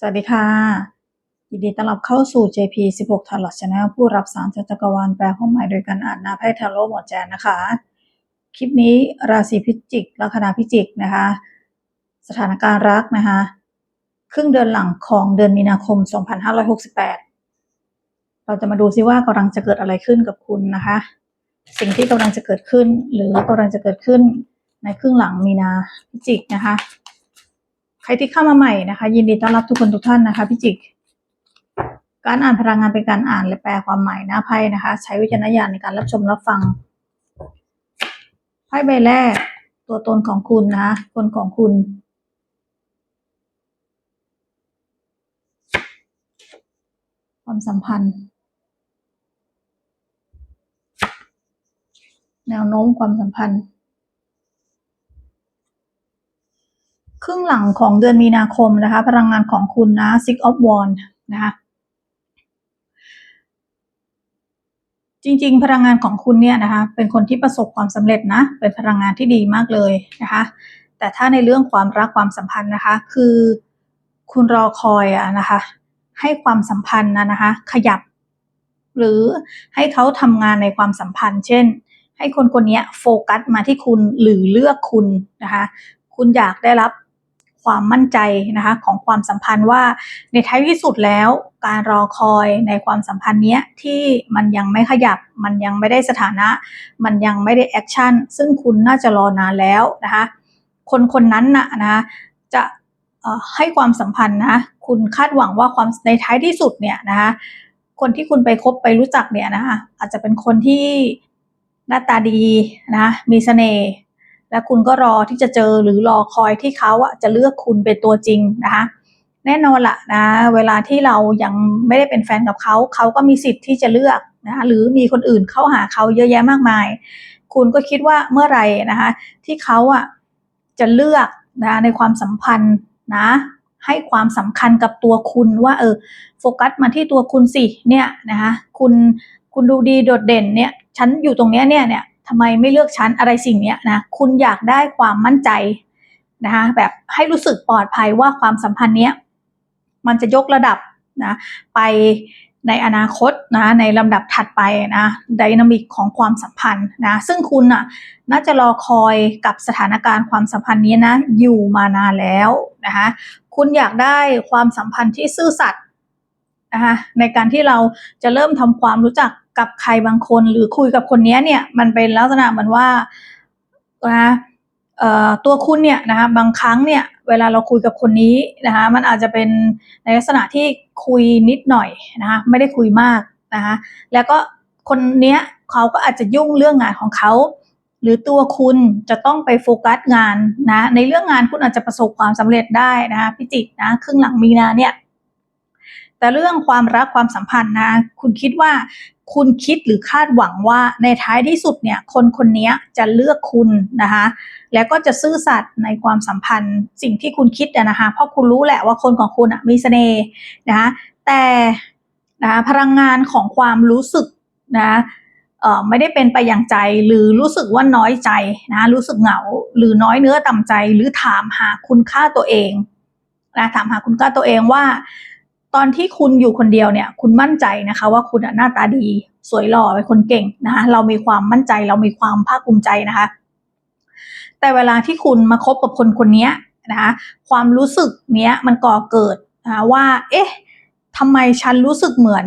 สวัสดีค่ะ ยินดีต้อนรับเข้าสู่ JP 16 Tarot Channel ผู้รับสารจ,จักรวาลแปลความหมายโดยการอ่านหน้าไพ่ทาโร่หมดแจนนะคะ คลิปนี้ราศีพิจิก ลัคนาพิจิกนะคะ สถานการณ์รักนะคะ ครึ่งเดือนหลังของเดือนมีนาคม 2568 เราจะมาดูซิว่ากำลังจะเกิดอะไรขึ้นกับคุณนะคะ สิ่งที่กำลังจะเกิดขึ้นหรือกำลังจะเกิดขึ้นในครึ่งหลังมีนาพิจิกนะคะ รที่เข้ามาใหม่นะคะ ยินดีต้อนรับทุกคนทุกท่านนะคะพี่จิก การอ่านพลังงานเป็นการอ่านและแปลความหมายหน้าไพ่นะคะ ใช้วิจารณญาณในการรับชมรับฟังไพ่ใบแรก ตัวตนของคุณนะคนของคุณความสัมพันธ์ แนวโน้มความสัมพันธ์ รึ่งหลังของเดือนมีนาคมนะคะ พลังงานของคุณนะ Six of Wands นะคะจริงๆ พลังงานของคุณเนี่ยนะคะเป็นคนที่ประสบความสำเร็จนะเป็นพลังงานที่ดีมากเลยนะคะแต่ถ้าในเรื่องความรักความสัมพันธ์นะคะ คือคุณรอคอยอะนะคะ ให้ความสัมพันธ์นะนะคะขยับ หรือให้เขาทำงานในความสัมพันธ์ เช่น ให้คนคนนี้โฟกัสมาที่คุณหรือเลือกคุณนะคะ คุณอยากได้รับ ความมั่นใจนะคะของความสัมพันธ์ว่าในท้ายที่สุดแล้วการรอคอยในความสัมพันธ์เนี้ยที่มันยังไม่ขยับ มันยังไม่ได้สถานะ มันยังไม่ได้แอคชั่นซึ่งคุณน่าจะรอนานแล้วนะคะคนคนนั้นนะนะจะให้ความสัมพันธ์นะคุณคาดหวังว่าความในท้ายที่สุดเนี่ยนะคะคนที่คุณไปคบไปรู้จักเนี่ยนะคะอาจจะเป็นคนที่หน้าตาดีนะมีเสน่ห์ และคุณก็รอที่จะเจอหรือรอคอยที่เขาอะจะเลือกคุณเป็นตัวจริงนะคะแน่นอนละนะเวลาที่เรายังไม่ได้เป็นแฟนกับเขาเขาก็มีสิทธิ์ที่จะเลือกนะคะหรือมีคนอื่นเข้าหาเขาเยอะแยะมากมาย คุณก็คิดว่าเมื่อไหร่นะคะที่เขาอะจะเลือกนะในความสัมพันธ์นะให้ความสำคัญกับตัวคุณว่าเออโฟกัสมาที่ตัวคุณสิเนี่ยนะคะคุณคุณดูดีโดดเด่นเนี่ยฉันอยู่ตรงเนี้ยเนี่ยเนี่ย ทำไมไม่เลือกฉันอะไรสิ่งเนี้ยนะคุณอยากได้ความมั่นใจนะคะแบบให้รู้สึกปลอดภัยว่าความสัมพันธ์เนี้ยมันจะยกระดับนะไปในอนาคตนะในลำดับถัดไปนะไดนามิกของความสัมพันธ์นะซึ่งคุณน่ะน่าจะรอคอยกับสถานการณ์ความสัมพันธ์นี้นะอยู่มานานแล้วนะคะคุณอยากได้ความสัมพันธ์ที่ซื่อสัตย์นะคะในการที่เราจะเริ่มทำความรู้จัก กับใครบางคนหรือคุยกับคนนี้เนี่ยมันเป็นลักษณะเหมือนว่านะตัวคุณเนี่ยนะคะบางครั้งเนี่ยเวลาเราคุยกับคนนี้นะคะมันอาจจะเป็นในลักษณะที่คุยนิดหน่อยนะคะไม่ได้คุยมากนะคะแล้วก็คนเนี้ยเขาก็อาจจะยุ่งเรื่องงานของเขาหรือตัวคุณจะต้องไปโฟกัสงานนะในเรื่องงานคุณอาจจะประสบความสำเร็จได้นะคะพิจิกนะครึ่งหลังมีนาเนี่ยแต่เรื่องความรักความสัมพันธ์นะคุณคิดว่า คุณคิดหรือคาดหวังว่าในท้ายที่สุดเนี่ยคนคนนี้จะเลือกคุณนะคะแล้วก็จะซื่อสัตย์ในความสัมพันธ์สิ่งที่คุณคิดอะนะคะเพราะคุณรู้แหละว่าคนของคุณอะมีเสน่ห์นะคะแต่นะคะพลังงานของความรู้สึกนะเอ่อไม่ได้เป็นไปอย่างใจหรือรู้สึกว่าน้อยใจนะรู้สึกเหงาหรือน้อยเนื้อต่ำใจหรือถามหาคุณค่าตัวเองนะถามหาคุณค่าตัวเองว่า ตอนที่คุณอยู่คนเดียวเนี่ย คุณมั่นใจนะคะ ว่าคุณหน้าตาดีสวยหล่อเป็นคนเก่งนะคะเรามีความมั่นใจเรามีความภาคภูมิใจนะคะ แต่เวลาที่คุณมาคบกับคนคนนี้นะคะความรู้สึกเนี้ยมันก่อเกิดนะะว่า เอ๊ะทำไมฉันรู้สึกเหมือน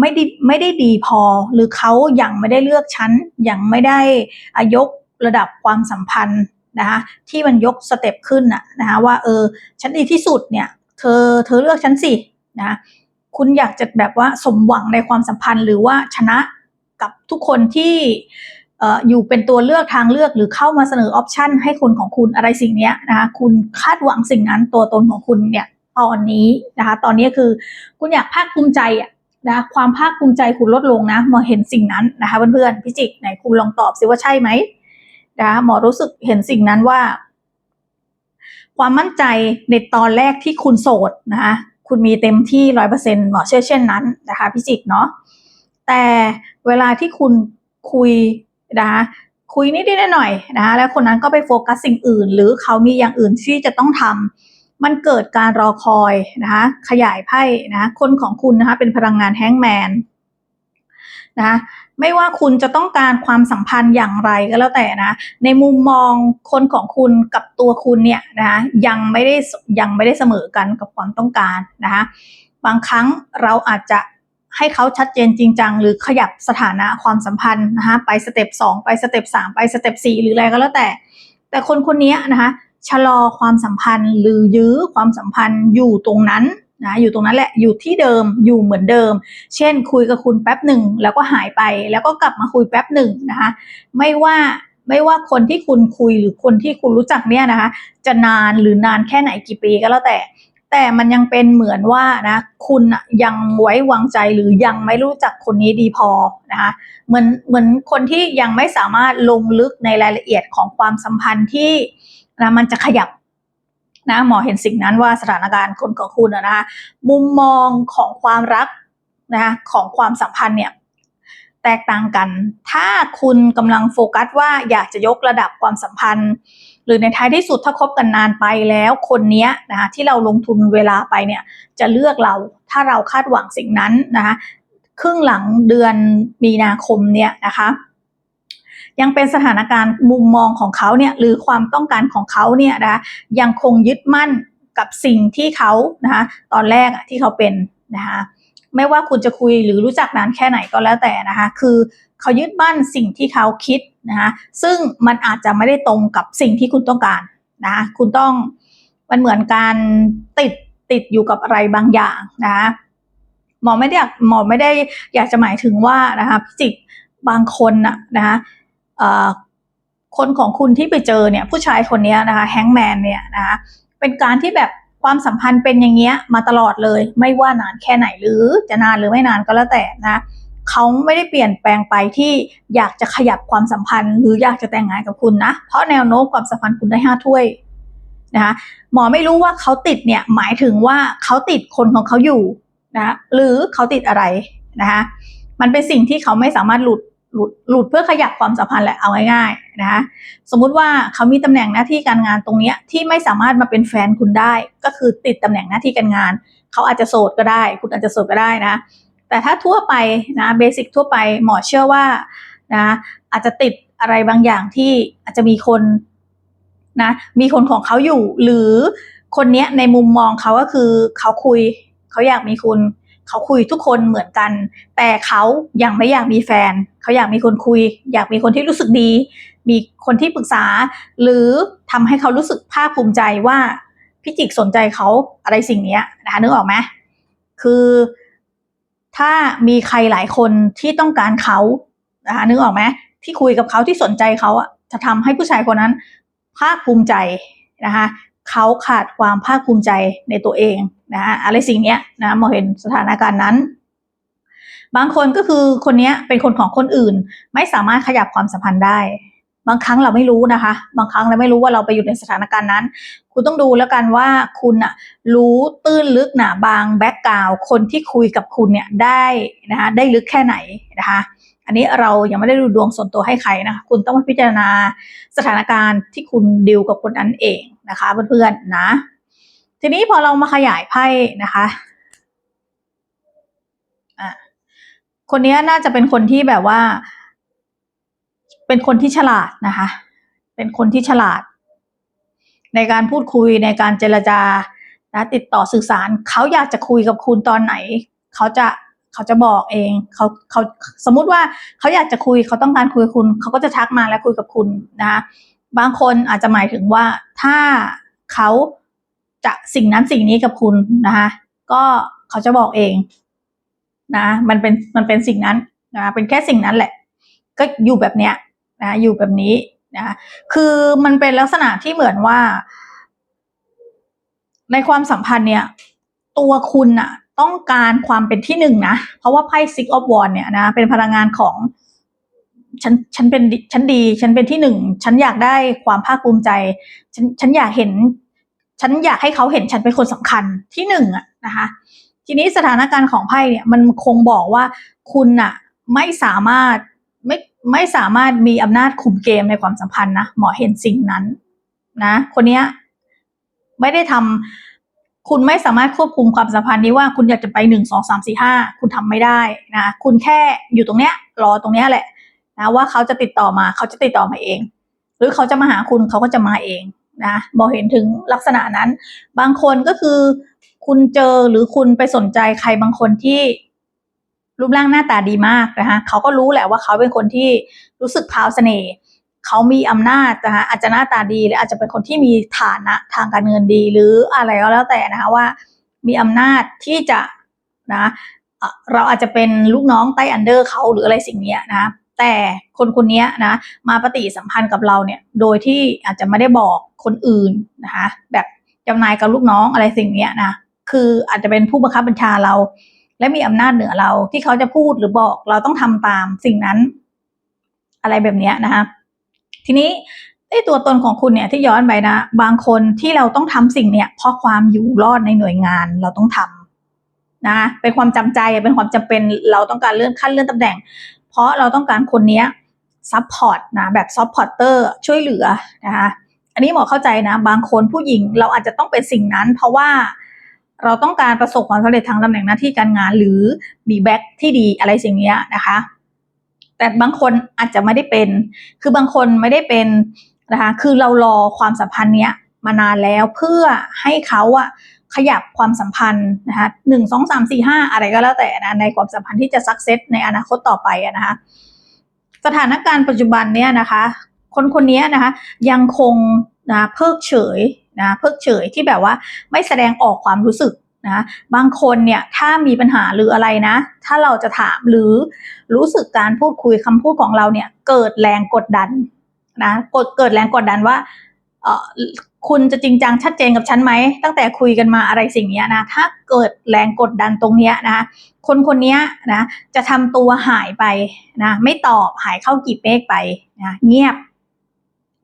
ไม่ได้ไม่ได้ดีพอ หรือเขายังไม่ได้เลือกฉันยังไม่ได้อายกระดับความสัมพันธ์นะคะที่มันยกสเต็ปขึ้นน่ะนะคะว่าเออฉันดีที่สุดเนี่ย เธอเธอเลือกฉันสิ นะคุณอยากจะแบบว่าสมหวังในความสัมพันธ์หรือว่าชนะกับทุกคนที่ออยู่เป็นตัวเลือกทางเลือกหรือเข้ามาเสนอออปชันให้คนของคุณอะไรสิ่งนี้นะคะคุณคาดหวังสิ่งนั้นตัวตนของคุณเนี่ยตอนนี้นะคะตอนนี้คือคุณอยากภาคภูมิใจอะนะความภาคภูมิใจคุณลดลงนะมาเห็นสิ่งนั้นนะคะเพื่อนๆพิจิกไหนคุณลองตอบสิว่าใช่ไหมนะหมอรู้สึกเห็นสิ่งนั้นว่า ความมั่นใจในตอนแรกที่คุณโสดนะคะ คุณมีเต็มที่ร้อยเปอร์เซ็นต์หมอเชื่อเช่นนั้นนะคะพิจิกเนาะแต่เวลาที่คุณคุยนะคะคุยนิดๆหน่อยๆนะคะแล้วคนนั้นก็ไปโฟกัสสิ่งอื่น หรือเขามีอย่างอื่นที่จะต้องทำมันเกิดการรอคอยนะคะขยายไพ่นะคะคนของคุณนะคะเป็นพลังงานแฮงแมนนะคะ ไม่ว่าคุณจะต้องการความสัมพันธ์อย่างไรก็แล้วแต่นะ ในมุมมองคนของคุณกับตัวคุณเนี่ยนะยังไม่ได้ยังไม่ได้เสมอกันกับความต้องการนะคะบางครั้งเราอาจจะให้เขาชัดเจนจริงจังหรือขยับสถานะความสัมพันธ์นะคะไปสเต็ปสองไปสเต็ปสามไปสเต็ปสี่หรืออะไรก็แล้วแต่ แต่คนคนนี้นะคะชะลอความสัมพันธ์หรือยื้อความสัมพันธ์อยู่ตรงนั้น นะอยู่ตรงนั้นแหละอยู่ที่เดิมอยู่เหมือนเดิม เช่น คุยกับคุณแป๊บหนึ่งแล้วก็หายไปแล้วก็กลับมาคุยแป๊บหนึ่งนะคะ ไม่ว่าไม่ว่าคนที่คุณคุยหรือคนที่คุณรู้จักเนี่ยนะคะ จะนานหรือนานแค่ไหนกี่ปีก็แล้วแต่ แต่มันยังเป็นเหมือนว่านะคุณยังไว้วางใจหรือยังไม่รู้จักคนนี้ดีพอนะคะเหมือนเหมือนคนที่ยังไม่สามารถลงลึกในรายละเอียดของความสัมพันธ์ที่นะมันจะขยับ นะหมอเห็นสิ่งนั้นว่าสถานการณ์คนของคุณนะคะมุมมองของความรักนะคะของความสัมพันธ์เนี่ยแตกต่างกัน ถ้าคุณกำลังโฟกัสว่าอยากจะยกระดับความสัมพันธ์ หรือในท้ายที่สุดถ้าคบกันนานไปแล้วคนนี้นะคะที่เราลงทุนเวลาไปเนี่ยจะเลือกเราถ้าเราคาดหวังสิ่งนั้นนะคะครึ่งหลังเดือนมีนาคมเนี่ยนะคะ ยังเป็นสถานการณ์มุมมองของเขาเนี่ยหรือความต้องการของเขาเนี่ยนะคะยังคงยึดมั่นกับสิ่งที่เขานะคะตอนแรกที่เขาเป็นนะคะไม่ว่าคุณจะคุยหรือรู้จักนานแค่ไหนก็แล้วแต่นะคะคือเขายึดมั่นสิ่งที่เขาคิดนะคะซึ่งมันอาจจะไม่ได้ตรงกับสิ่งที่คุณต้องการนะคะคุณต้องมันเหมือนการติดติดอยู่กับอะไรบางอย่างนะคะหมอไม่ได้อยากหมอไม่ได้อยากจะหมายถึงว่านะคะพิจิกบางคนนะนะคะ คนของคุณที่ไปเจอเนี่ยผู้ชายคนนี้นะคะแฮงแมนเนี่ยนะคะเป็นการที่แบบความสัมพันธ์เป็นอย่างเงี้ยมาตลอดเลย ไม่ว่านานแค่ไหนหรือจะนานหรือไม่นานก็แล้วแต่นะเขาไม่ได้เปลี่ยนแปลงไปที่อยากจะขยับความสัมพันธ์ หรืออยากจะแต่งงานกับคุณนะ เพราะแนวโน้มความสัมพันธ์คุณได้ห้าถ้วยนะคะหมอไม่รู้ว่าเขาติดเนี่ยหมายถึงว่าเขาติดคนของเขาอยู่นะหรือเขาติดอะไรนะคะมันเป็นสิ่งที่เขาไม่สามารถหลุด หลุดหลุดเพื่อขยับความสัมพันธ์แหละเอาง่ายๆนะคะสมมุติว่าเขามีตำแหน่งหน้าที่การงานตรงนี้ที่ไม่สามารถมาเป็นแฟนคุณได้ ก็คือติดตำแหน่งหน้าที่การงาน เขาอาจจะโสดก็ได้ คุณอาจจะโสดก็ได้นะแต่ถ้าทั่วไปนะเบสิกทั่วไปหมอเชื่อว่านะอาจจะติดอะไรบางอย่างที่อาจจะมีคนนะมีคนของเขาอยู่หรือคนเนี้ยในมุมมองเขาก็คือเขาคุย เขาอยากมีคุณ เขาคุยทุกคนเหมือนกัน แต่เขายังไม่อยากมีแฟน เขาอยากมีคนคุย อยากมีคนที่รู้สึกดี มีคนที่ปรึกษา หรือทำให้เขารู้สึกภาคภูมิใจว่าพี่จิกสนใจเขาอะไรสิ่งนี้นะคะนึกออกไหมคือถ้ามีใครหลายคนที่ต้องการเขานะคะนึกออกไหมที่คุยกับเขาที่สนใจเขาอะจะทำให้ผู้ชายคนนั้นภาคภูมิใจนะคะ เขาขาดความภาคภูมิใจในตัวเองนะอะไรสิ่งเนี้ยนะมองเห็นสถานการณ์นั้น บางคนก็คือคนนี้เป็นคนของคนอื่น ไม่สามารถขยับความสัมพันธ์ได้ บางครั้งเราไม่รู้นะคะ บางครั้งเราไม่รู้ว่าเราไปอยู่ในสถานการณ์นั้น คุณต้องดูแล้วกันว่าคุณอะรู้ตื้นลึกหนาบางแบ็กกราวคนที่คุยกับคุณเนี่ยได้นะคะได้ลึกแค่ไหนนะคะ อันนี้เรายังไม่ได้ดูดวงส่วนตัวให้ใครนะคะคุณต้องมาพิจารณาสถานการณ์ที่คุณดิวกับคนนั้นเองนะคะเพื่อนๆนะ ทีนี้พอเรามาขยายไพ่นะคะอะคนนี้น่าจะเป็นคนที่แบบว่า เป็นคนที่ฉลาดนะคะ เป็นคนที่ฉลาด ในการพูดคุยในการเจรจานะติดต่อสื่อสารเขาอยากจะคุยกับคุณตอนไหน เขาจะ เขาจะบอกเองเขาเขาสมมุติว่าเขาอยากจะคุยเขาต้องการคุยกับคุณ เขาก็จะทักมาและคุยกับคุณนะคะบางคนอาจจะหมายถึงว่าถ้าเขาจะสิ่งนั้นสิ่งนี้กับคุณนะคะก็เขาจะบอกเองนะมันเป็นมันเป็นสิ่งนั้นนะเป็นแค่สิ่งนั้นแหละ ก็อยู่แบบเนี้ยนะอยู่แบบนี้นะคือมันเป็นลักษณะที่เหมือนว่า ในความสัมพันธ์เนี่ย ตัวคุณอะต้องการความเป็นที่หนึ่งนะ เพราะว่าไพ่ Six of Wands เนี่ยนะ เป็นพลังงานของ ฉัน ฉันเป็น ฉันดี ฉันเป็นที่หนึ่ง ฉันอยากได้ความภาคภูมิใจ ฉัน ฉันอยากเห็น ฉันอยากให้เขาเห็นฉันเป็นคนสำคัญที่หนึ่งอะนะคะ ทีนี้สถานการณ์ของไพ่เนี่ย มันคงบอกว่าคุณอะไม่สามารถไม่ไม่สามารถมีอำนาจคุมเกมในความสัมพันธ์นะ หมอเห็นสิ่งนั้น นะ คนเนี้ยไม่ได้ท คุณไม่สามารถควบคุมความสัมพันธ์นี้ว่าคุณอยากจะไปหนึ่งสองสามสี่ห้าคุณทำไม่ได้นะคุณแค่อยู่ตรงเนี้ยรอตรงเนี้ยแหละนะว่าเขาจะติดต่อมาเขาจะติดต่อมาเอง หรือเขาจะมาหาคุณเขาก็จะมาเองนะบอกเห็นถึงลักษณะนั้น บางคนก็คือ คุณเจอหรือคุณไปสนใจใครบางคนที่รูปร่างหน้าตาดีมากนะคะเขาก็รู้แหละว่าเขาเป็นคนที่รู้สึกพาวเสน่ห์ เขามีอำนาจนะคะอาจจะหน้าตาดีหรืออาจจะเป็นคนที่มีฐานะทางการเงินดี หรืออะไรก็แล้วแต่นะคะว่า มีอำนาจที่จะนะเราอาจจะเป็นลูกน้องใต้อันเดอร์เขาหรืออะไรสิ่งนี้นะแต่คนคนนี้นะมาปฏิสัมพันธ์กับเราเนี่ยโดยที่อาจจะไม่ได้บอกคนอื่นนะคะแบบจ้านายกับลูกน้องอะไรสิ่งนี้นะคืออาจจะเป็นผู้บังคับบัญชาเรา และมีอำนาจเหนือเราที่เขาจะพูดหรือบอกเราต้องทำตามสิ่งนั้น อะไรแบบนี้นะคะ ทีนี้ไอ้ตัวตนของคุณเนี่ยที่ย้อนไปนะ บางคนที่เราต้องทำสิ่งเนี่ยเพราะความอยู่รอดในหน่วยงานเราต้องทำนะเป็นความจำใจเป็นความจำเป็นเราต้องการเลื่อนขั้นเลื่อนตำแหน่ง เพราะเราต้องการคนเนี้ยซัพพอร์ตนะแบบซัพพอร์เตอร์ช่วยเหลือนะคะอันนี้หมอเข้าใจนะ บางคนผู้หญิงเราอาจจะต้องเป็นสิ่งนั้น เพราะว่าเราต้องการประสบความสำเร็จทางตำแหน่งหน้าที่การงาน หรือมีแบ็คที่ดีอะไรสิ่งนี้นะคะ แต่บางคนอาจจะไม่ได้เป็น คือบางคนไม่ได้เป็นนะคะ คือเรารอความสัมพันธ์เนี้ยมานานแล้วเพื่อให้เขาอะขยับความสัมพันธ์นะคะหนึ่งสองสามสี่ห้าอะไรก็แล้วแต่นะในความสัมพันธ์ที่จะสักเซสในอนาคตต่อไปอะนะคะสถานการณ์ปัจจุบันเนี่ยนะคะ คนคนนี้นะคะยังคงนะเพิกเฉยนะเพิกเฉยที่แบบว่าไม่แสดงออกความรู้สึก นะบางคนเนี่ยถ้ามีปัญหาหรืออะไรนะ ถ้าเราจะถามหรือรู้สึกการพูดคุยคำพูดของเราเนี่ย เกิดแรงกดดันนะกดเกิดแรงกดดันว่าเออคุณจะจริงจังชัดเจนกับฉันไหมตั้งแต่คุยกันมาอะไรสิ่งเนี้ยนะถ้าเกิดแรงกดดันตรงเนี้ยนะคนคนเนี้ยนะจะทำตัวหายไปนะไม่ตอบหายเข้ากีบเมฆไปนะเงียบ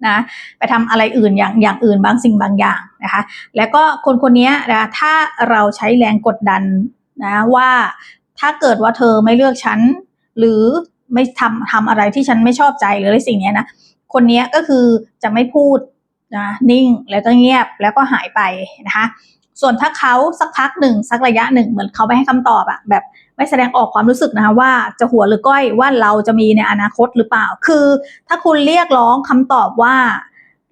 นะไปทำอะไรอื่นอย่างอย่างอื่นบางสิ่งบางอย่างนะคะแล้วก็คนคนนี้นะถ้าเราใช้แรงกดดันนะว่าถ้าเกิดว่าเธอไม่เลือกฉันหรือไม่ทำทำอะไรที่ฉันไม่ชอบใจหรืออะไรสิ่งนี้นะคนนี้ก็คือจะไม่พูดนะนิ่งแล้วก็เงียบแล้วก็หายไปนะคะ ส่วนถ้าเขาสักพักหนึ่งสักระยะหนึ่งเหมือนเขาไม่ให้คำตอบอะแบบไม่แสดงออกความรู้สึกนะคะว่าจะหัวหรือก้อยว่าเราจะมีในอนาคตหรือเปล่า คือ ถ้าคุณเรียกร้องคำตอบว่า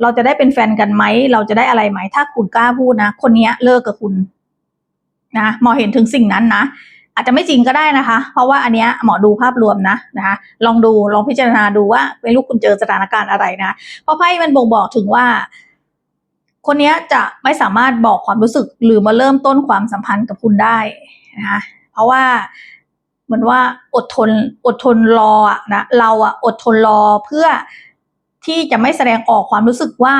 เราจะได้เป็นแฟนกันไหมเราจะได้อะไรไหม ถ้าคุณกล้าพูดนะ คนนี้เลิกกับคุณนะหมอเห็นถึงสิ่งนั้นนะอาจจะไม่จริงก็ได้นะคะ เพราะว่าอันเนี้ยหมอดูภาพรวมนะนะคะ ลองดูลองพิจารณาดูว่าไม่รู้คุณเจอสถานการณ์อะไรนะเพราะไพ่มันบ่งบอกถึงว่า คนนี้จะไม่สามารถบอกความรู้สึกหรือมาเริ่มต้นความสัมพันธ์กับคุณได้นะคะเพราะว่าเหมือนว่าอดทนอดทนรออะนะเราอะอดทนรอเพื่อที่จะไม่แสดงออกความรู้สึกว่า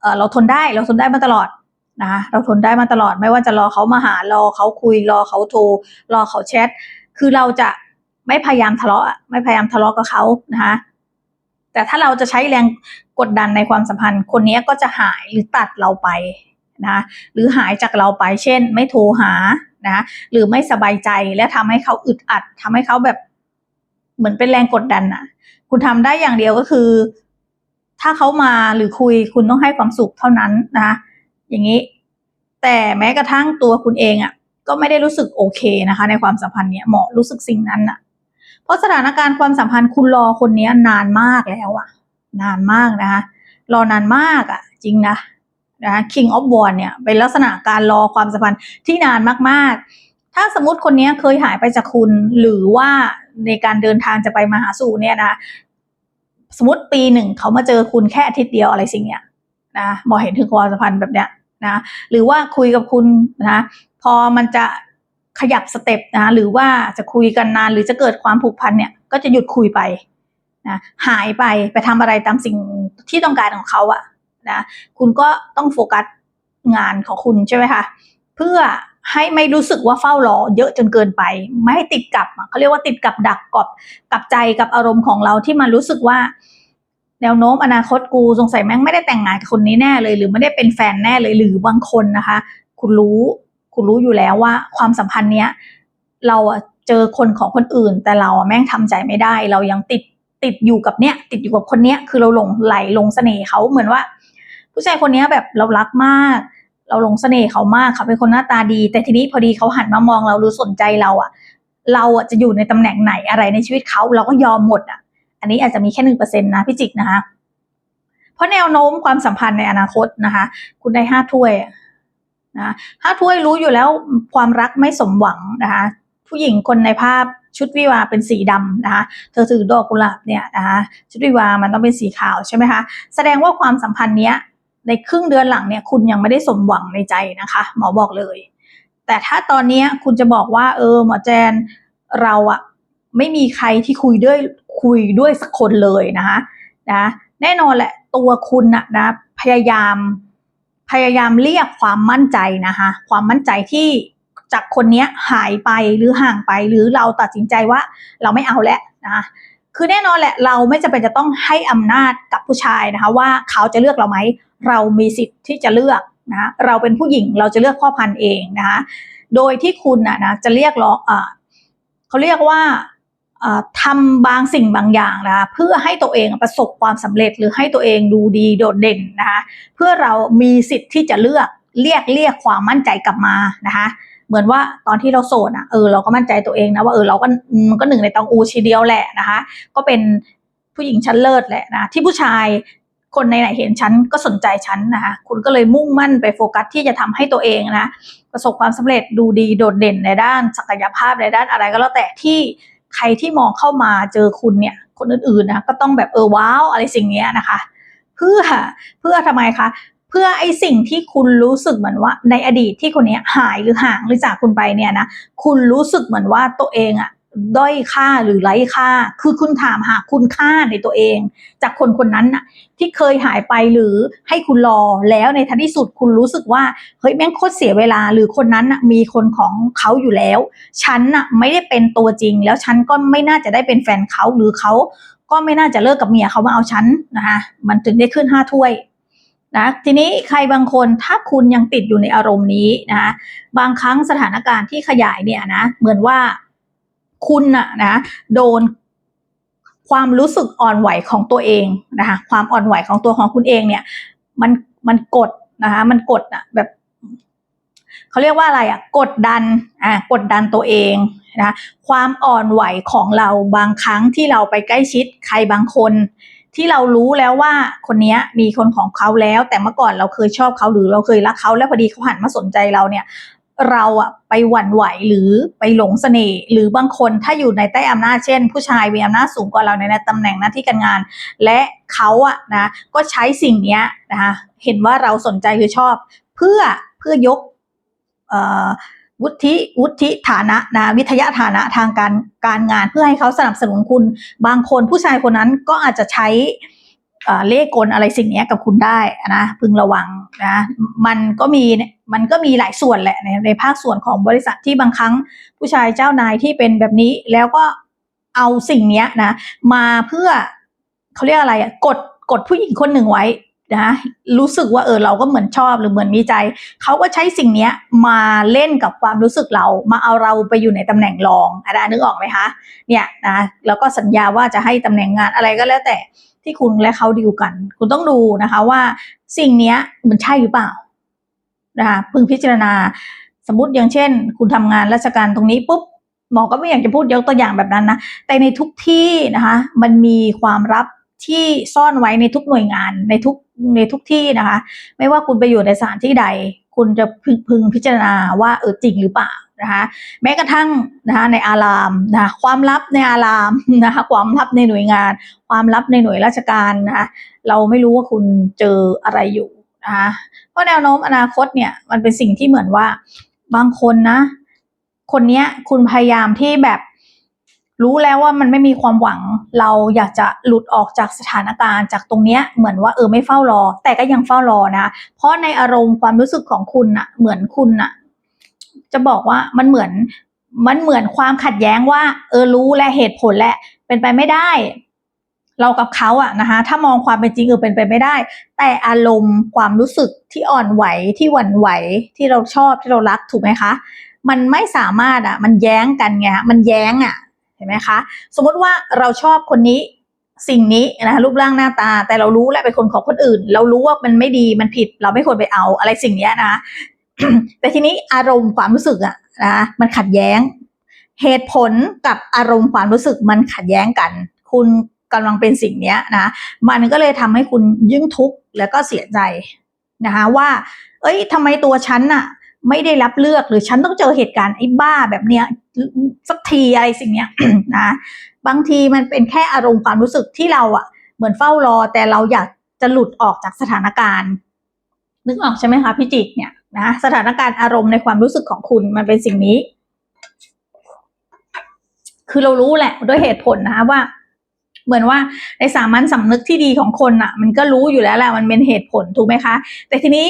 เออเราทนได้เราทนได้มาตลอดนะเราทนได้มาตลอดไม่ว่าจะรอเขามาหารอเขาคุยรอเขาโทรรอเขาแชทคือเราจะไม่พยายามทะเลาะไม่พยายามทะเลาะกับเขานะคะ แต่ถ้าเราจะใช้แรงกดดันในความสัมพันธ์ คนนี้ก็จะหายหรือตัดเราไปนะหรือหายจากเราไป เช่น ไม่โทรหานะหรือไม่สบายใจและทำให้เขาอึดอัดทำให้เขาแบบเหมือนเป็นแรงกดดันอะคุณทำได้อย่างเดียวก็คือ ถ้าเขามาหรือคุยคุณต้องให้ความสุขเท่านั้นนะอย่างนี้ แต่แม้กระทั่งตัวคุณเองอะก็ไม่ได้รู้สึกโอเคนะคะ ในความสัมพันธ์เนี้ยหมอรู้สึกสิ่งนั้นอะ เพราะสถานการณ์ความสัมพันธ์คุณรอคนนี้นานมากแล้วอะนานมากนะคะรอนานมากอะจริงนะนะ King of w a n เนี่ยเป็นลักษณะการรอความสัมพันธ์ที่นานมากๆ ถ้าสมมติคนนี้เคยหายไปจากคุณ หรือว่าในการเดินทางจะไปมาหาสู่เนี่ยนะสมมติปีหนึ่งเขามาเจอคุณแค่อาทิตย์เดียวอะไรสิ่งเนี้ยนะมอเห็นถึงความสัมพันธ์แบบเนี้ยนะหรือว่าคุยกับคุณนะพอมันจะ ขยับสเต็ปนะหรือว่าจะคุยกันนานหรือจะเกิดความผูกพันเนี่ยก็จะหยุดคุยไปนะหายไปไปทำอะไรตามสิ่งที่ต้องการของเขาอะนะคุณก็ต้องโฟกัสงานของคุณใช่ไหมคะเพื่อให้ไม่รู้สึกว่าเฝ้ารอเยอะจนเกินไป ไม่ให้ติดกับเขาเรียกว่าติดกับดักกับกับใจกับอารมณ์ของเราที่มันรู้สึกว่า แนวโน้มอนาคตกูสงสัยแม่งไม่ได้แต่งงานกับคนนี้แน่เลย หรือไม่ได้เป็นแฟนแน่เลยหรือบางคนนะคะ คุณรู้ คุณรู้อยู่แล้วว่าความสัมพันธ์เนี้ยเราเจอคนของคนอื่น แต่เราแม่งทำใจไม่ได้ เรายังติดติดอยู่กับเนี้ยติดอยู่กับคนเนี้ยคือเราหลงไหลลงเสน่ห์เขาเหมือนว่า ผู้ชายคนเนี้ยแบบเรารักมาก เราหลงเสน่ห์เขามากเขาเป็นคนหน้าตาดี แต่ทีนี้พอดีเขาหันมามองเราหรือสนใจเราอะเราอะจะอยู่ในตำแหน่งไหนอะไรในชีวิตเขาเราก็ยอมหมดอะอันนี้อาจจะมีแค่หนึ่งเปอร์เซ็นต์นะพี่จิกนะคะเพราะแนวโน้มความสัมพันธ์ในอนาคตนะคะ คุณได้ห้าถ้วย นะห้าถ้วยรู้อยู่แล้วความรักไม่สมหวังนะคะผู้หญิงคนในภาพชุดวิวาเป็นสีดำนะคะ เธอถือดอกกุหลาบเนี่ยนะคะชุดวิวามันต้องเป็นสีขาวใช่ไหมคะ แสดงว่าความสัมพันธ์เนี้ยในครึ่งเดือนหลังเนี่ยคุณยังไม่ได้สมหวังในใจนะคะหมอบอกเลย แต่ถ้าตอนนี้คุณจะบอกว่า เออหมอแจนเราอะไม่มีใครที่คุยด้วยคุยด้วยสักคนเลยนะคะนะแน่นอนแหละตัวคุณนะนะพยายาม พยายามเรียกความมั่นใจนะคะความมั่นใจที่จากคนนี้หายไปหรือห่างไปหรือเราตัดสินใจว่าเราไม่เอาแล้วนะคะคือแน่นอนแหละเราไม่จำเป็นจะต้องให้อำนาจกับผู้ชายนะคะว่าเขาจะเลือกเราไหมเรามีสิทธิ์ที่จะเลือกนะเราเป็นผู้หญิงเราจะเลือกพ่อพันธุ์เองนะคะโดยที่คุณนะนะจะเรียกร้องอ่าเขาเรียกว่า อ่าทำบางสิ่งบางอย่างนะคะเพื่อให้ตัวเองประสบความสำเร็จหรือให้ตัวเองดูดีโดดเด่นนะคะเพื่อเรามีสิทธิ์ที่จะเลือกเรียกเรียกความมั่นใจกลับมานะคะเหมือนว่าตอนที่เราโสดอะเออเราก็มั่นใจตัวเองนะว่าเออเราก็มันก็หนึ่งในตองอูชีเดียวแหละนะคะก็เป็นผู้หญิงชั้นเลิศแหละนะที่ผู้ชายคนไหนเห็นฉันก็สนใจฉันนะคะคุณก็เลยมุ่งมั่นไปโฟกัสที่จะทำให้ตัวเองนะประสบความสำเร็จดูดีโดดเด่นในด้านศักยภาพในด้านอะไรก็แล้วแต่ที่ ใครที่มองเข้ามาเจอคุณเนี่ย คนอื่นๆนะก็ต้องแบบเออว้าวอะไรสิ่งนี้นะคะ เพื่อเพื่อทำไมคะเพื่อไอสิ่งที่คุณรู้สึกเหมือนว่า ในอดีตที่คนเนี้ยหายหรือห่างหรือจากคุณไปเนี่ยนะคุณรู้สึกเหมือนว่าตัวเองอะ ด้อยค่าหรือไร้ค่า คือคุณถามหาคุณค่าในตัวเอง จากคนคนนั้นน่ะ ที่เคยหายไปหรือให้คุณรอแล้วในทันที่สุดคุณรู้สึกว่าเฮ้ยแม่งโคตรเสียเวลา หรือคนนั้นน่ะมีคนของเขาอยู่แล้ว ฉันน่ะไม่ได้เป็นตัวจริง แล้วฉันก็ไม่น่าจะได้เป็นแฟนเขาหรือเขาก็ไม่น่าจะเลิกกับเมียเขามาเอาฉันนะคะมันถึงได้ขึ้นห้าถ้วยนะทีนี้ใครบางคนถ้าคุณยังติดอยู่ในอารมณ์นี้นะบางครั้งสถานการณ์ที่ขยายเนี่ยนะเหมือนว่า คุณน่ะนะโดนความรู้สึกอ่อนไหวของตัวเองนะคะความอ่อนไหวของตัวของคุณเองเนี่ย มันมันกดนะคะมันกดอะแบบเขาเรียกว่าอะไรอะกดดันอ่ากดดันตัวเองนะความอ่อนไหวของเราบางครั้งที่เราไปใกล้ชิดใครบางคน ที่เรารู้แล้วว่าคนนี้มีคนของเขาแล้ว แต่เมื่อก่อนเราเคยชอบเขาหรือเราเคยรักเขาแล้วพอดีเขาหันมาสนใจเราเนี่ย เราอะไปหวั่นไหวหรือไปหลงเสน่ห์หรือบางคนถ้าอยู่ในใต้อำนาจเช่น ผู้ชายมีอำนาจสูงกว่าเราในตำแหน่งหน้าที่การงาน และเขาอะนะก็ใช้สิ่งเนี้ยนะคะเห็นว่าเราสนใจหรือชอบ เพื่อเพื่อยกวุฒิวุฒิฐานะนะวิทยาฐานะทางการการงานเพื่อให้เขาสนับสนุนคุณ บางคนผู้ชายคนนั้นก็อาจจะใช้ เลขกลอะไรสิ่งนี้กับคุณได้นะพึงระวังนะมันก็มีมันก็มีหลายส่วนแหละในในภาคส่วนของบริษัทที่บางครั้งผู้ชายเจ้านายที่เป็นแบบนี้แล้วก็เอาสิ่งนี้นะมาเพื่อเขาเรียกอะไรอะกดกดผู้หญิงคนหนึ่งไว้นะรู้สึกว่าเออเราก็เหมือนชอบหรือเหมือนมีใจ เขาก็ใช้สิ่งนี้มาเล่นกับความรู้สึกเรามาเอาเราไปอยู่ในตำแหน่งรองอาจารย์นึกออกไหมคะเนี่ยนะแล้วก็สัญญาว่าจะให้ตำแหน่งงานอะไรก็แล้วแต่ ที่คุณและเขาดีลกัน คุณต้องดูนะคะว่าสิ่งนี้มันใช่หรือเปล่านะคะพึงพิจารณาสมมติอย่างเช่น คุณทำงานราชการตรงนี้ปุ๊บหมอก็ไม่อยากจะพูดยกตัวอย่างแบบนั้นนะ แต่ในทุกที่นะคะ มันมีความลับที่ซ่อนไว้ในทุกหน่วยงานในทุกในทุกที่นะคะ ไม่ว่าคุณไปอยู่ในสถานที่ใด คุณจะพึงพ,งพิจารณาว่าเออจริงหรือเปล่านะคะแม้กระทั่งนะคะในอารามนะคะความลับในอารามนะคะความลับในหน่วยงาน ความลับในหน่วยราชการนะคะเราไม่รู้ว่าคุณเจออะไรอยู่นะคะเพราะแนวโน้มอนาคตเนี่ยมันเป็นสิ่งที่เหมือนว่าบางคนนะ คนเนี้ยคุณพยายามที่แบบ รู้แล้วว่ามันไม่มีความหวัง เราอยากจะหลุดออกจากสถานการณ์จากตรงเนี้ยเหมือนว่าเออไม่เฝ้ารอ แต่ก็ยังเฝ้ารอนะ เพราะในอารมณ์ความรู้สึกของคุณอะเหมือนคุณอะจะบอกว่ามันเหมือนมันเหมือนความขัดแย้งว่า เออรู้และเหตุผลและเป็นไปไม่ได้ เรากับเขาอะนะคะถ้ามองความเป็นจริงเออเป็นไปไม่ได้ แต่อารมณ์ความรู้สึกที่อ่อนไหวที่หวั่นไหวที่เราชอบที่เรารักถูกไหมคะ มันไม่สามารถอะมันแย้งกันไงมันแย้งอะ ห็นไหมคะสมมติว่าเราชอบคนนี้สิ่งนี้นะคะรูปร่างหน้าตา แต่เรารู้แหละเป็นคนของคนอื่น เรารู้ว่ามันไม่ดีมันผิดเราไม่ควรไปเอาอะไรสิ่งนี้นะแต่ทีนี้อารมณ์ความรู้สึกอะนะมันขัดแย้ง เหตุผลกับอารมณ์ความรู้สึกมันขัดแย้งกัน คุณกำลังเป็นสิ่งเนี้ยนะมันก็เลยทำให้คุณยิ่งทุกข์แล้วก็เสียใจนะคะว่า เอ้ยทำไมตัวฉันน่ะ ไม่ได้รับเลือกหรือฉันต้องเจอเหตุการณ์ไอ้บ้าแบบเนี้ยสักทีอะไรสิ่งเนี้ยนะบางทีมันเป็นแค่อารมณ์ความรู้สึกที่เราอะเหมือนเฝ้ารอ แต่เราอยากจะหลุดออกจากสถานการณ์ นึกออกใช่ไหมคะพี่จิกเนี่ยนะสถานการณ์อารมณ์ในความรู้สึกของคุณมันเป็นสิ่งนี้ คือเรารู้แหละด้วยเหตุผลนะคะว่า เหมือนว่าในสามัญสำนึกที่ดีของคนอะมันก็รู้อยู่แล้วแหละมันเป็นเหตุผลถูกไหมคะ แต่ทีนี้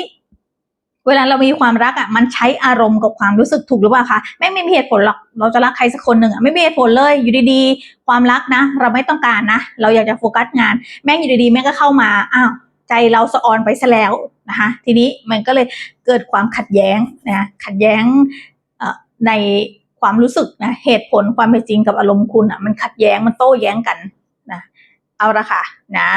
เวลาเรามีความรักอะมันใช้อารมณ์กับความรู้สึกถูกหรือเปล่าคะไม่ไม่มีเหตุผลหรอกเราจะรักใครสักคนหนึ่งอะไม่มีเหตุผลเลยอยู่ดีๆ ความรักนะ เราไม่ต้องการนะ เราอยากจะโฟกัสงาน แม่งอยู่ดีๆแม่งก็เข้ามาอ้าวใจเราสะออนไปซะแล้วนะคะทีนี้มันก็เลยเกิดความขัดแย้งนะขัดแย้งในความรู้สึกนะเหตุผลความเป็นจริงกับอารมณ์คุณอะมันขัดแย้งมันโต้แย้งกันนะเอาละค่ะนะ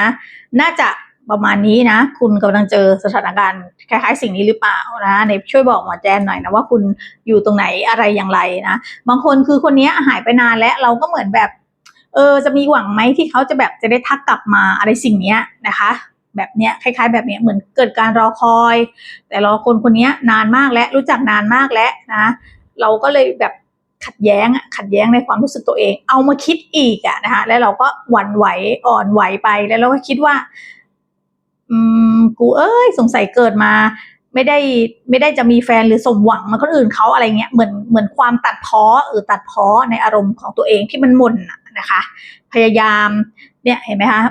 น่าจะ ประมาณนี้นะ คุณกำลังเจอสถานการณ์คล้ายๆ สิ่งนี้หรือเปล่านะในช่วยบอกหมอแจนหน่อยนะว่าคุณอยู่ตรงไหนอะไรอย่างไรนะบางคนคือคนนี้หายไปนานแล้วเราก็เหมือนแบบ เออจะมีหวังไหมที่เขาจะแบบจะได้ทักกลับมาอะไรสิ่งเนี้ยนะคะแบบเนี้ยคล้าย ๆ แบบเนี้ยเหมือนเกิดการรอคอย แต่รอคนคนนี้นานมากแล้วรู้จักนานมากแล้วนะ เราก็เลยแบบขัดแย้งอะขัดแย้งในความรู้สึกตัวเอง เอามาคิดอีกอะนะคะแล้วเราก็หวั่นไหวอ่อนไหวไปแล้วเราก็คิดว่า อืมกูเอ้ยสงสัยเกิดมา ไม่ได้ไม่ได้จะมีแฟนหรือสมหวังมันคนอื่นเขาอะไรเงี้ยเหมือนเหมือนความตัดพ้อเออตัดพ้อในอารมณ์ของตัวเองที่มันหม่นะนะคะ พยายามเนี่ยเห็นไหมคะ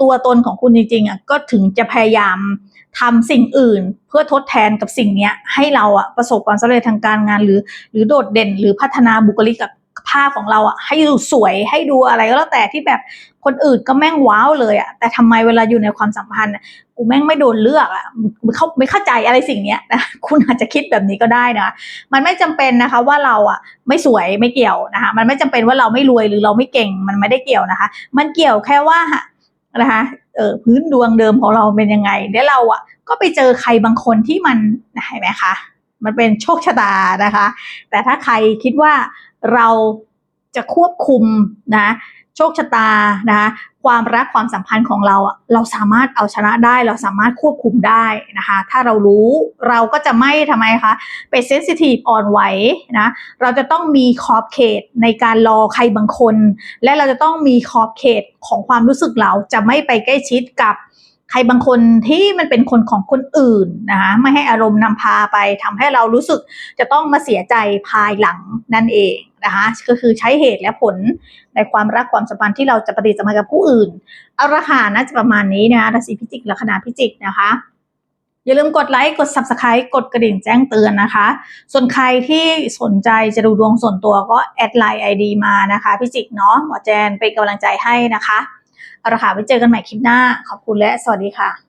ตัวตนของคุณจริงๆอะก็ถึงจะพยายามทำสิ่งอื่นเพื่อทดแทนกับสิ่งเนี้ยให้เราอะประสบความสำเร็จทางการงานหรือ หรือโดดเด่นหรือพัฒนาบุคลิก ภาพของเราอะให้ดูสวยให้ดูอะไรก็แล้วแต่ที่แบบคนอื่นก็แม่งว้าวเลยอะแต่ทำไมเวลาอยู่ในความสัมพันธ์กูแม่งไม่โดนเลือกอะเข้าไม่เข้าใจอะไรสิ่งเนี้ยนะคุณอาจจะคิดแบบนี้ก็ได้นะมันไม่จำเป็นนะคะว่าเราอะไม่สวยไม่เกี่ยวนะคะมันไม่จำเป็นว่าเราไม่รวยหรือเราไม่เก่งมันไม่ได้เกี่ยวนะคะ มันเกี่ยวแค่ว่านะคะเออพื้นดวงเดิมของเราเป็นยังไงเดี๋ยวเราอะก็ไปเจอใครบางคนที่มันเห็นไหมคะมันเป็นโชคชะตานะคะ แต่ถ้าใครคิดว่า เราจะควบคุมนะโชคชะตานะคะความรักความสัมพันธ์ของเราเราสามารถเอาชนะได้ เราสามารถควบคุมได้นะคะ ถ้าเรารู้เราก็จะไม่ทำไมคะไปเซนซิทีฟอ่อนไหวนะเราจะต้องมีขอบเขตในการรอใครบางคน และเราจะต้องมีขอบเขตของความรู้สึกเราจะไม่ไปใกล้ชิดกับ ใครบางคนที่มันเป็นคนของคนอื่นนะคะไม่ให้อารมณ์นำพาไปทำให้เรารู้สึกจะต้องมาเสียใจภายหลังนั่นเองนะคะก็คือใช้เหตุและผลในความรักความสัมพันธ์ที่เราจะปฏิสัมพันธ์กับผู้อื่นเอาราคาน่าจะประมาณนี้นะคะราศีพิจิกลัคนาพิจิกนะคะอย่าลืมกดไลค์ กด subscribe กดกระดิ่งแจ้งเตือนนะคะ ส่วนใครที่สนใจจะดูดวงส่วนตัวก็แอดไลน์ ID มานะคะพิจิกเนาะหมอแจนเป็นกำลังใจให้นะคะ เอาละค่ะไว้เจอกันใหม่คลิปหน้า ขอบคุณและสวัสดีค่ะ